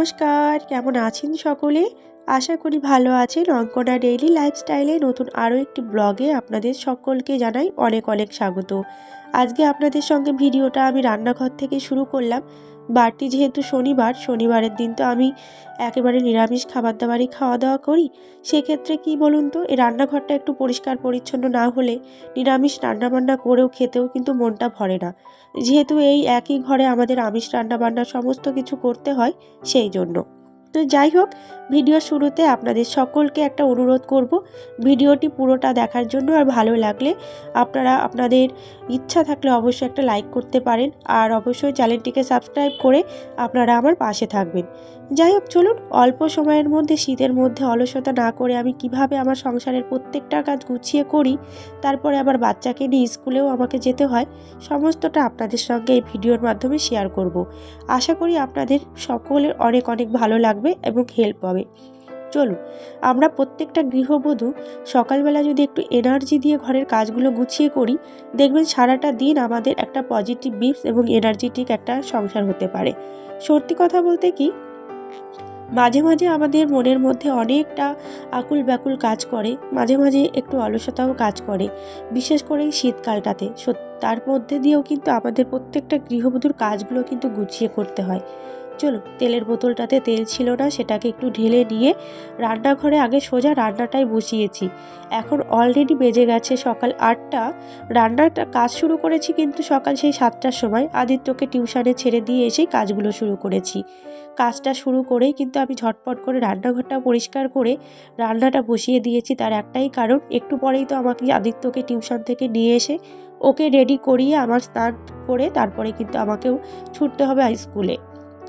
নমস্কার, কেমন আছেন সকলে? আশা করি ভালো আছেন। অঙ্কনা ডেইলি লাইফস্টাইলে নতুন আরও একটি ব্লগে আপনাদের সকলকে জানাই অনেক অনেক স্বাগত। আজকে আপনাদের সঙ্গে ভিডিওটা আমি রান্নাঘর থেকে শুরু করলাম। বাড়তি যেহেতু শনিবার, শনিবারের দিন তো আমি একেবারে নিরামিষ খাবার দাবারই খাওয়া দাওয়া করি, সেক্ষেত্রে কি বলুন তো এই রান্নাঘরটা একটু পরিষ্কার পরিচ্ছন্ন না হলে নিরামিষ রান্নাবান্না করেও খেতেও কিন্তু মনটা ভরে না। যেহেতু এই একই ঘরে আমাদের আমিষ রান্নাবান্না সমস্ত কিছু করতে হয়, সেই জন্য। তো যাই হোক, ভিডিও শুরুতে আপনাদের সকলকে একটা অনুরোধ করব, ভিডিওটি পুরোটা দেখার জন্য আর ভালো লাগলে আপনারা আপনাদের ইচ্ছা থাকলে অবশ্যই একটা লাইক করতে পারেন আর অবশ্যই চ্যানেলটিকে সাবস্ক্রাইব করে আপনারা আমার পাশে থাকবেন। যাই হোক, চলুন অল্প সময়ের মধ্যে, শীতের মধ্যে অলসতা না করে আমি কীভাবে আমার সংসারের প্রত্যেকটা কাজ গুছিয়ে করি, তারপরে আবার বাচ্চাকে নিয়ে স্কুলেও আমাকে যেতে হয়, সমস্তটা আপনাদের সঙ্গে এই ভিডিওর মাধ্যমে শেয়ার করব। আশা করি আপনাদের সকলের অনেক অনেক ভালো লাগবে। এবং হেল্প হবে চলুন, আমরা প্রত্যেকটা গৃহবধূ সকালবেলা যদি একটু এনার্জি দিয়ে ঘরের কাজগুলো গুছিয়ে করি, দেখবেন সারাটা দিন আমাদের একটা পজিটিভ বিপস এবং এনার্জেটিক একটা সংসার হতে পারে। সত্যি কথা বলতে কি, মাঝে মাঝে আমাদের মনের মধ্যে অনেকটা আকুল ব্যাকুল কাজ করে, মাঝে মাঝে একটু অলসতাও কাজ করে, বিশেষ করে এই শীতকালটাতে। তার মধ্যে দিয়েও কিন্তু আমাদের প্রত্যেকটা গৃহবধূর কাজগুলো কিন্তু গুছিয়ে করতে হয়। চলো তেলের বোতলটাতে তেল ছিল না, সেটাকে একটু ঢেলে নিয়ে রান্নাঘরে আগে সোজা রান্নাটাই বসিয়েছি। এখন অলরেডি বেজে গেছে সকাল আটটা। রান্নাটা কাজ শুরু করেছি কিন্তু সকাল সেই সাতটার সময়। আদিত্যকে টিউশনে ছেড়ে দিয়ে এসেই কাজগুলো শুরু করেছি। কাজটা শুরু করেই কিন্তু আমি ঝটপট করে রান্নাঘরটা পরিষ্কার করে রান্নাটা বসিয়ে দিয়েছি তার একটাই কারণ, একটু পরেই তো আমাকে আদিত্যকে টিউশন থেকে নিয়ে এসে ওকে রেডি করিয়ে আমার স্নান করে তারপরে কিন্তু আমাকেও ছুটতে হবে স্কুলে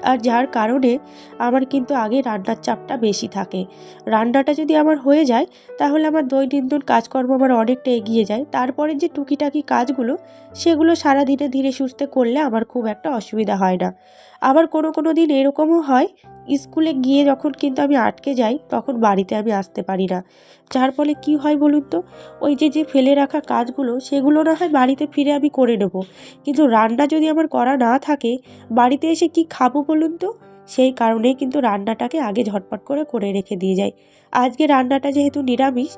আর যার কারণে আমার কিন্তু আগে রান্নার চাপটা বেশি থাকে। রান্নাটা যদি আমার হয়ে যায়, তাহলে আমার দৈনন্দিন কাজকর্ম আমার অনেকটা এগিয়ে যায়। তারপরে যে টুকিটাকি কাজগুলো, সেগুলো সারা দিনে ধীরে সুস্থে করলে আমার খুব একটা অসুবিধা হয় না। আবার কোনো কোনো দিন এরকমও হয় স্কুলে গিয়ে যখন কিন্তু আমি আটকে যাই, তখন বাড়িতে আমি আসতে পারি না। যার ফলে কি হয় বলুন তো? ওই যে যে ফেলে রাখা কাজগুলো, সেগুলো না হয় বাড়িতে ফিরে আমি করে নেব। কিন্তু রান্না যদি আমার করা না থাকে, বাড়িতে এসে কি খাব বলুন তো? সেই কারণেই কিন্তু রান্নাটাকে আগে ঝটপট করে করে রেখে দিয়ে যাই। আজকে রান্নাটা যেহেতু নিরামিষ,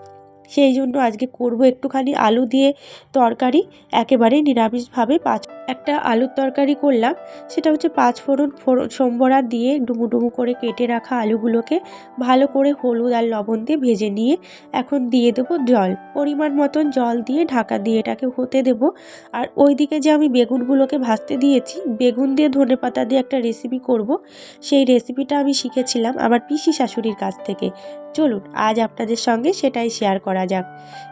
সেই জন্য আজকে করব একটুখানি আলু দিয়ে তরকারি, একেবারেই নিরামিষভাবে পাঁচ একটা আলুর তরকারি করলাম, সেটা হচ্ছে পাঁচ ফোড়ন ফোড়ন সোমবরা দিয়ে ডুমু ডুমু করে কেটে রাখা আলুগুলোকে ভালো করে হলুদ আর লবণ দিয়ে ভেজে নিয়ে এখন দিয়ে দেবো জল। পরিমাণ মতন জল দিয়ে ঢাকা দিয়ে এটাকে হতে দেব। আর ওই দিকে যে আমি বেগুনগুলোকে ভাজতে দিয়েছি, বেগুন দিয়ে ধনে পাতা দিয়ে একটা রেসিপি করব। সেই রেসিপিটা আমি শিখেছিলাম আমার পিসি শাশুড়ির কাছ থেকে। চলুন, আজ আপনাদের সঙ্গে সেটাই শেয়ার করা যাক।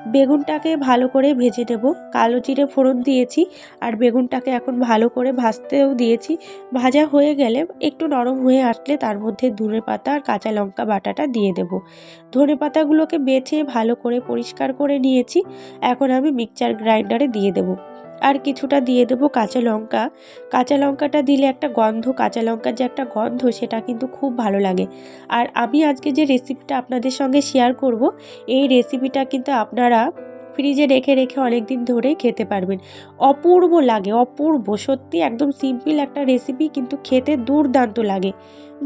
বেগুনটাকে ভালো করে ভেজে নেব। কালো জিরে ফোড়ন দিয়েছি আর বেগুনটাকে এখন ভালো করে ভাজতেও দিয়েছি। ভাজা হয়ে গেলে একটু নরম হয়ে আসলে তার মধ্যে ধনে পাতা আর কাঁচা লঙ্কা বাটাটা দিয়ে দেব। ধনে পাতাগুলোকে বেছে ভালো করে পরিষ্কার করে নিয়েছি। এখন আমি মিক্সচার গ্রাইন্ডারে দিয়ে দেবো। আর কিছুটা দিয়ে দেবো কাঁচা লঙ্কা। কাঁচা লঙ্কাটা দিলে একটা গন্ধ, কাঁচা লঙ্কার যে একটা গন্ধ, সেটা কিন্তু খুব ভালো লাগে। আর আমি আজকে যে রেসিপিটা আপনাদের সঙ্গে শেয়ার করব, এই রেসিপিটা কিন্তু আপনারা ফ্রিজে রেখে রেখে অনেক দিন ধরে খেতে পারবেন। অপূর্ব লাগে, অপূর্ব, সত্যি একদম সিম্পল একটা রেসিপি কিন্তু খেতে দুর্দান্ত লাগে।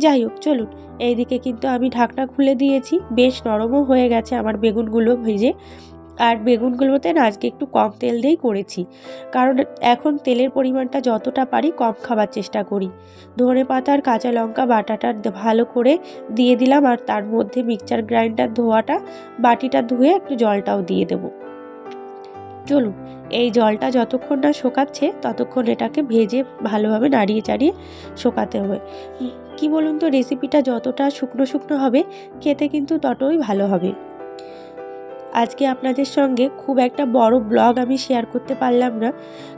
যাই হোক, চলুন, এইদিকে কিন্তু আমি ঢাকনা খুলে দিয়েছি, বেশ নরমও হয়ে গেছে আমার বেগুনগুলো ভেজে। আর বেগুনগুলোতে না আজকে একটু কম তেল দিয়েই করেছি, কারণ এখন তেলের পরিমাণটা যতটা পারি কম খাবার চেষ্টা করি। ধনে পাতা আর কাঁচা লঙ্কা বাটাটা ভালো করে দিয়ে দিলাম আর তার মধ্যে মিক্সচার গ্রাইন্ডার ধোয়াটা, বাটিটা ধুয়ে একটু জলটাও দিয়ে দেবো। চলুন, এই জলটা যতক্ষণ না শোকাচ্ছে, ততক্ষণ এটাকে ভেজে ভালোভাবে নাড়িয়ে চাড়িয়ে শোকাতে হবে। কি বলুন তো রেসিপিটা যতটা শুকনো শুকনো হবে, খেতে কিন্তু ততই ভালো হবে। আজকে আপনাদের সঙ্গে খুব একটা বড় ব্লগ আমি শেয়ার করতে পারলাম না,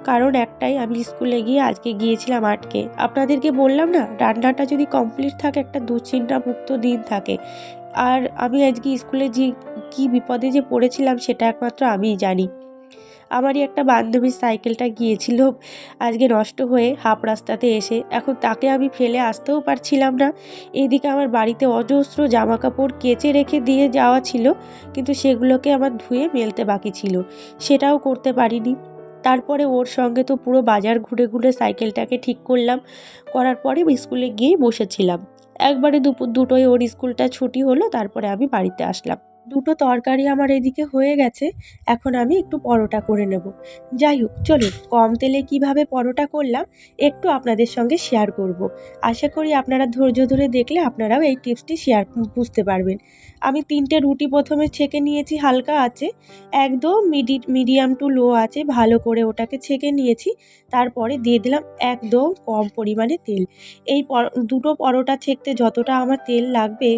কারণ একটাই, আমি স্কুলে গিয়ে আজকে গিয়েছিলাম আটকে। আপনাদেরকে বললাম না, রান্নাটা যদি কমপ্লিট থাকে, একটা দুশ্চিন্তা মুক্ত দিন থাকে। আর আমি আজকে স্কুলে যে কী বিপদে যে পড়েছিলাম, সেটা একমাত্র আমিই জানি। আমারই একটা বান্ধবীর সাইকেলটা গিয়েছিল, আজকে নষ্ট হয়ে হাফ রাস্তাতে এসে। এখন তাকে আমি ফেলে আসতেও পারছিলাম না। এদিকে আমার বাড়িতে অজস্র জামা কাপড় কেচে রেখে দিয়ে যাওয়া ছিল, কিন্তু সেগুলোকে আমার ধুয়ে মেলতে বাকি ছিল। সেটাও করতে পারিনি। তারপরে ওর সঙ্গে তো পুরো বাজার ঘুরে ঘুরে সাইকেলটাকে ঠিক করলাম, করার পরে স্কুলে গিয়ে বসেছিলাম। একবারে দুপুর দুটোয় ওর স্কুলটা ছুটি হলো, তারপরে আমি বাড়িতে আসলাম। দুটো তরকারি আমার এদিকে হয়ে গেছে, এখন আমি একটু পরোটা করে নেব। যাই হোক, চলুন, কম তেলে কীভাবে পরোটা করলাম একটু আপনাদের সঙ্গে শেয়ার করব। আশা করি আপনারা ধৈর্য ধরে দেখলে আপনারাও এই টিপসটি শেয়ার বুঝতে পারবেন। আমি তিনটে রুটি প্রথমে ছেঁকে নিয়েছি, হালকা আছে, একদম মিডি মিডিয়াম টু লো আছে, ভালো করে ওটাকে ছেঁকে নিয়েছি, তারপরে দিয়ে দিলাম একদম কম পরিমাণে তেল। এই পর, দুটো পরোটা ছেঁকতে যতটা আমার তেল লাগবে,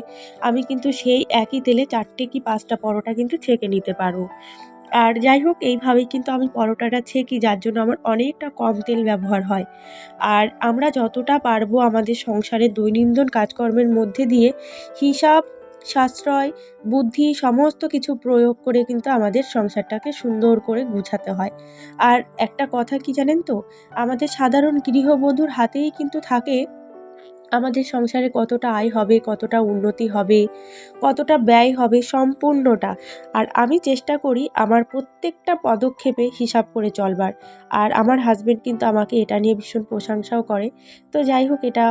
আমি কিন্তু সেই একই তেলে চারটে কি পাঁচটা পরোটা কিন্তু ছেঁকে নিতে পারব আর যাই হোক, এইভাবেই কিন্তু আমি পরোটাটা ছেঁকি, যার জন্য আমার অনেকটা কম তেল ব্যবহার হয়। আর আমরা যতটা পারব আমাদের সংসারের দৈনন্দিন কাজকর্মের মধ্যে দিয়ে হিসাব, সাশ্রয়, বুদ্ধি, সমস্ত কিছু প্রয়োগ করে কিন্তু আমাদের সংসারটাকে সুন্দর করে গুছাতে হয়। আর একটা কথা কি জানেন তো? আমাদের সাধারণ গৃহবধূর হাতেই কিন্তু থাকে আমাদের সংসারে কতটা আয় হবে, কতটা উন্নতি হবে, কতটা ব্যয় হবে সম্পূর্ণটা। আর আমি চেষ্টা করি আমার প্রত্যেকটা পদক্ষেপে হিসাব করে চলবার। আর আমার হাজব্যান্ড কিন্তু আমাকে এটা নিয়ে ভীষণ প্রশংসাও করে। তো যাই হোক, এটা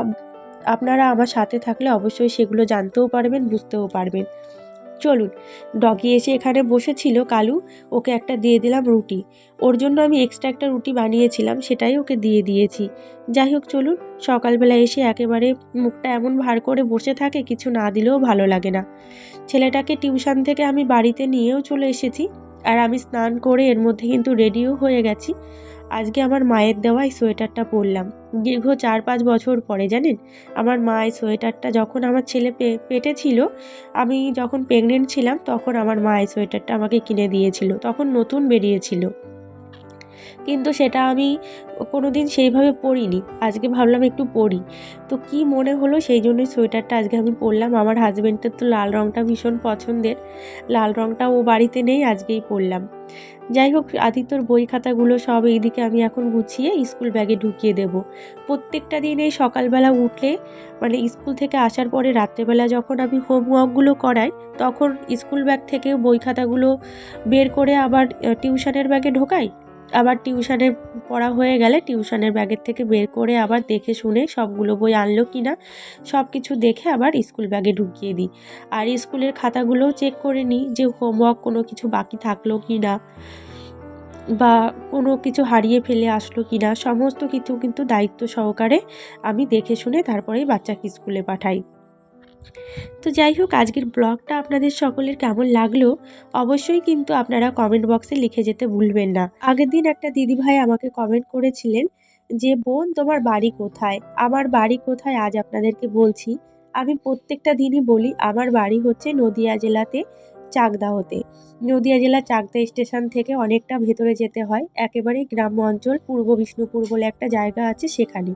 আপনারা আমার সাথে থাকলে অবশ্যই সেগুলো জানতেও পারবেন, বুঝতেও পারবেন। চলুন, ডগি এসে এখানে বসেছিল কালু, ওকে একটা দিয়ে দিলাম রুটি। ওর জন্য আমি এক্সট্রা একটা রুটি বানিয়েছিলাম, সেটাই ওকে দিয়ে দিয়েছি। যাই হোক, চলুন, সকালবেলা এসে একেবারে মুখটা এমন ভার করে বসে থাকে, কিছু না দিলেও ভালো লাগে না। ছেলেটাকে টিউশন থেকে আমি বাড়িতে নিয়েও চলে এসেছি। আর আমি স্নান করে এর মধ্যে কিন্তু রেডিও হয়ে গেছি। আজকে আমার মায়ের দেওয়া এই সোয়েটারটা পরলাম। দীর্ঘ চার পাঁচ বছর পরে, জানেন? আমার মা এই সোয়েটারটা যখন আমার ছেলে পে পেটে ছিল, আমি যখন প্রেগনেন্ট ছিলাম, তখন আমার মা এই সোয়েটারটা আমাকে কিনে দিয়েছিল। তখন নতুন বেরিয়েছিল। কিন্তু সেটা আমি কোনো দিন সেইভাবে পরিনি আজকে ভাবলাম একটু পরি তো কি মনে হলো সেই জন্যই সোয়েটারটা আজকে আমি পরলাম। আমার হাজব্যান্ডের তো লাল রঙটা ভীষণ পছন্দের। লাল রঙটা ও বাড়িতে নেই, আজকেই পরলাম। যাই হোক, আদিত্যর বই খাতাগুলো সব এইদিকে আমি এখন গুছিয়ে স্কুল ব্যাগে ঢুকিয়ে দেব। প্রত্যেকটা দিন এই সকালবেলা উঠলে মানে স্কুল থেকে আসার পরে রাত্রেবেলা যখন আমি হোমওয়ার্কগুলো করাই, তখন স্কুল ব্যাগ থেকে বই খাতাগুলো বের করে আবার টিউশনের ব্যাগে ঢোকাই। আবার টিউশানে পড়া হয়ে গেলে টিউশনের ব্যাগের থেকে বের করে আবার দেখে শুনে সবগুলো বই আনলো কি না সব কিছু দেখে আবার স্কুল ব্যাগে ঢুকিয়ে দিই। আর স্কুলের খাতাগুলোও চেক করে নিই যে হোমওয়ার্ক কোনো কিছু বাকি থাকল কি না, বা কোনো কিছু হারিয়ে ফেলে আসলো কি না, সমস্ত কিছু কিন্তু দায়িত্ব সহকারে আমি দেখে শুনে তারপরেই বাচ্চাকে স্কুলে পাঠাই। তো যাই হোক, আজকের ব্লগটা আপনাদের সকলের কেমন লাগল অবশ্যই কিন্তু আপনারা কমেন্ট বক্সে লিখে যেতে ভুলবেন না। আগের দিন একটা দিদিভাই আমাকে কমেন্ট করেছিলেন যে, বোন, তোমার বাড়ি কোথায়? আমার বাড়ি কোথায়? আজ আপনাদেরকে বলছি। আমি প্রত্যেকটা দিনই বলি, আমার বাড়ি হচ্ছে নদিয়া জেলাতে চাকদা হতে। নদিয়া জেলা চাকদা স্টেশন থেকে অনেকটা ভেতরে যেতে হয়। একেবারেই গ্রাম্য অঞ্চল, পূর্ব বিষ্ণুপুর বলে একটা জায়গা আছে সেখানে।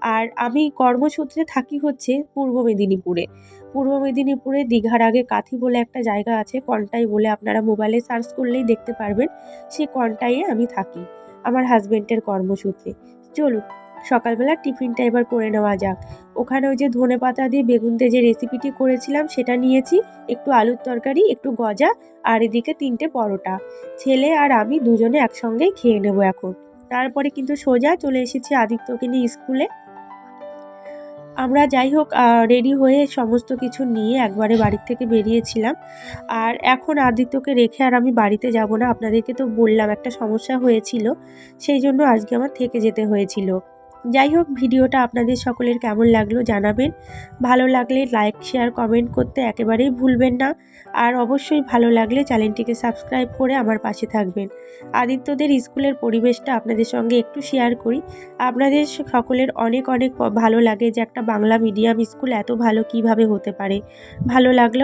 আর আমি কর্মসূত্রে থাকি হচ্ছে পূর্ব মেদিনীপুরে। পূর্ব মেদিনীপুরে দীঘার আগে কাথি বলে একটা জায়গা আছে, কন্টাই বলে আপনারা মোবাইলে সার্চ করলেই দেখতে পারবেন। সেই কন্টাইয়ে আমি থাকি, আমার হাজব্যান্ডের কর্মসূত্রে। চলুন সকালবেলা টিফিনটা এবার করে নেওয়া যাক। ওখানে ওই যে ধনে পাতা দিয়ে বেগুন দিয়ে যে রেসিপিটি করেছিলাম, সেটা নিয়েছি। একটু আলুর তরকারি, একটু গজা, আর এদিকে তিনটে পরোটা। ছেলে আর আমি দুজনে একসঙ্গেই খেয়ে নেব এখন। তারপরে কিন্তু সোজা চলে এসেছি আদিত্যকে নিয়ে স্কুলে। আমরা যাই হোক রেডি হয়ে সমস্ত কিছু নিয়ে একবারে বাড়ির থেকে বেরিয়েছিলাম। আর এখন আদিত্যকে রেখে আর আমি বাড়িতে যাব না। আপনাদেরকে তো বললাম, একটা সমস্যা হয়েছিল। সেই জন্য আজকে আমার থেকে যেতে হয়েছিল। যাই হোক, ভিডিওটা আপনাদের সকলের কেমন লাগল জানাবেন। ভালো লাগলে লাইক, শেয়ার, কমেন্ট করতে একেবারেই ভুলবেন না। আর অবশ্যই ভালো লাগলে চ্যানেলটিকে সাবস্ক্রাইব করে আমার পাশে থাকবেন। আদিত্যদের স্কুলের পরিবেশটা আপনাদের সঙ্গে একটু শেয়ার করি। আপনাদের সকলের অনেক অনেক ভালো লাগে যে একটা বাংলা মিডিয়াম স্কুল এত ভালো কীভাবে হতে পারে। ভালো লাগলেও